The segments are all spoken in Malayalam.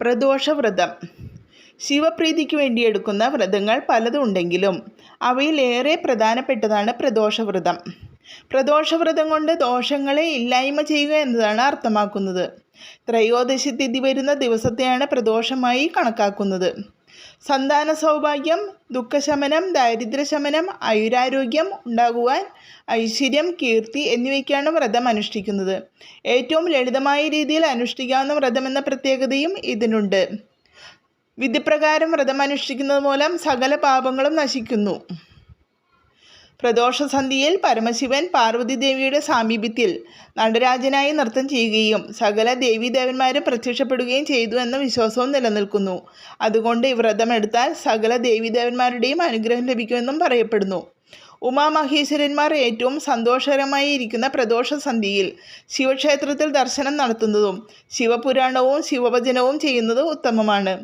പ്രദോഷവ്രതം. ശിവപ്രീതിക്ക് വേണ്ടി എടുക്കുന്ന വ്രതങ്ങൾ പലതുണ്ടെങ്കിലും അവയിൽ ഏറെ പ്രധാനപ്പെട്ടതാണ് പ്രദോഷവ്രതം. പ്രദോഷവ്രതം കൊണ്ട് ദോഷങ്ങളെ ഇല്ലായ്മ ചെയ്യുക എന്നതാണ് അർത്ഥമാക്കുന്നത്. ത്രയോദശി തിഥി വരുന്ന ദിവസത്തെയാണ് പ്രദോഷമായി കണക്കാക്കുന്നത്. സന്താന സൗഭാഗ്യം ദുഃഖശമനം ദാരിദ്ര്യശമനം ആയുരാരോഗ്യം ഉണ്ടാകുവാൻ ഐശ്വര്യം കീർത്തി എന്നിവയ്ക്കാണ് വ്രതം അനുഷ്ഠിക്കുന്നത്. ഏറ്റവും ലളിതമായ രീതിയിൽ അനുഷ്ഠിക്കാവുന്ന വ്രതമെന്ന പ്രത്യേകതയും ഇതിനുണ്ട്. വിധിപ്രകാരം വ്രതം അനുഷ്ഠിക്കുന്നത് മൂലം സകല പാപങ്ങളും നശിക്കുന്നു. പ്രദോഷസന്ധിയിൽ പരമശിവൻ പാർവതി ദേവിയുടെ സാമീപ്യത്തിൽ നടരാജനായി നൃത്തം ചെയ്യുകയും സകല ദേവീദേവന്മാരും പ്രത്യക്ഷപ്പെടുകയും ചെയ്തു എന്ന വിശ്വാസവും നിലനിൽക്കുന്നു. അതുകൊണ്ട് ഈ വ്രതമെടുത്താൽ സകല ദേവീദേവന്മാരുടെയും അനുഗ്രഹം ലഭിക്കുമെന്നും പറയപ്പെടുന്നു. ഉമാമഹേശ്വരന്മാർ ഏറ്റവും സന്തോഷകരമായി ഇരിക്കുന്ന പ്രദോഷ സന്ധിയിൽ ശിവക്ഷേത്രത്തിൽ ദർശനം നടത്തുന്നതും ശിവപുരാണവും ശിവഭജനവും ചെയ്യുന്നത് ഉത്തമമാണ്.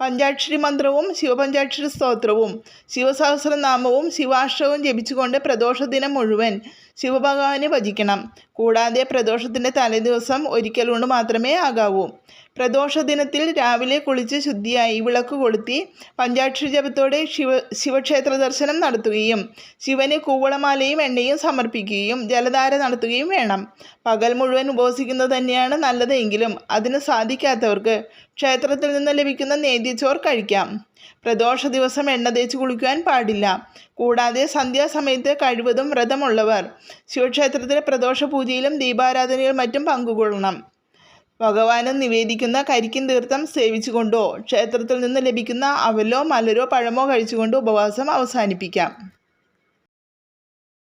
പഞ്ചാക്ഷരി മന്ത്രവും ശിവപഞ്ചാക്ഷരി സ്തോത്രവും ശിവസഹസ്രനാമവും ശിവാഷ്ടവും ജപിച്ചുകൊണ്ട് പ്രദോഷ ദിനം മുഴുവൻ ശിവഭഗവാനെ ഭജിക്കണം. കൂടാതെ പ്രദോഷത്തിന്റെ തലേദിവസം ഒരിക്കൽ കൊണ്ട് മാത്രമേ ആകാവൂ. പ്രദോഷ ദിനത്തിൽ രാവിലെ കുളിച്ച് ശുദ്ധിയായി വിളക്ക് കൊളുത്തി പഞ്ചാക്ഷരി ജപത്തോടെ ശിവ ശിവക്ഷേത്ര ദർശനം നടത്തുകയും ശിവന് കൂവളമാലയും എണ്ണയും സമർപ്പിക്കുകയും ജലധാര നടത്തുകയും വേണം. പകൽ മുഴുവൻ ഉപവസിക്കുന്നത് തന്നെയാണ് നല്ലതെങ്കിലും അതിന് സാധിക്കാത്തവർക്ക് ക്ഷേത്രത്തിൽ നിന്ന് ലഭിക്കുന്ന നേദ്യച്ചോർ കഴിക്കാം. പ്രദോഷ ദിവസം എണ്ണ തേച്ച് കുളിക്കുവാൻ പാടില്ല. കൂടാതെ സന്ധ്യാസമയത്ത് കഴിവതും വ്രതമുള്ളവർ. ശിവക്ഷേത്രത്തിലെ പ്രദോഷ പൂജയിലും ദീപാരാധനയിലും മറ്റും പങ്കുകൊള്ളണം. ഭഗവാന് നിവേദിക്കുന്ന കരിക്കിൻ തീർത്ഥം സേവിച്ചുകൊണ്ടോ ക്ഷേത്രത്തിൽ നിന്ന് ലഭിക്കുന്ന അവലോ മലരോ പഴമോ കഴിച്ചുകൊണ്ടോ ഉപവാസം അവസാനിപ്പിക്കാം.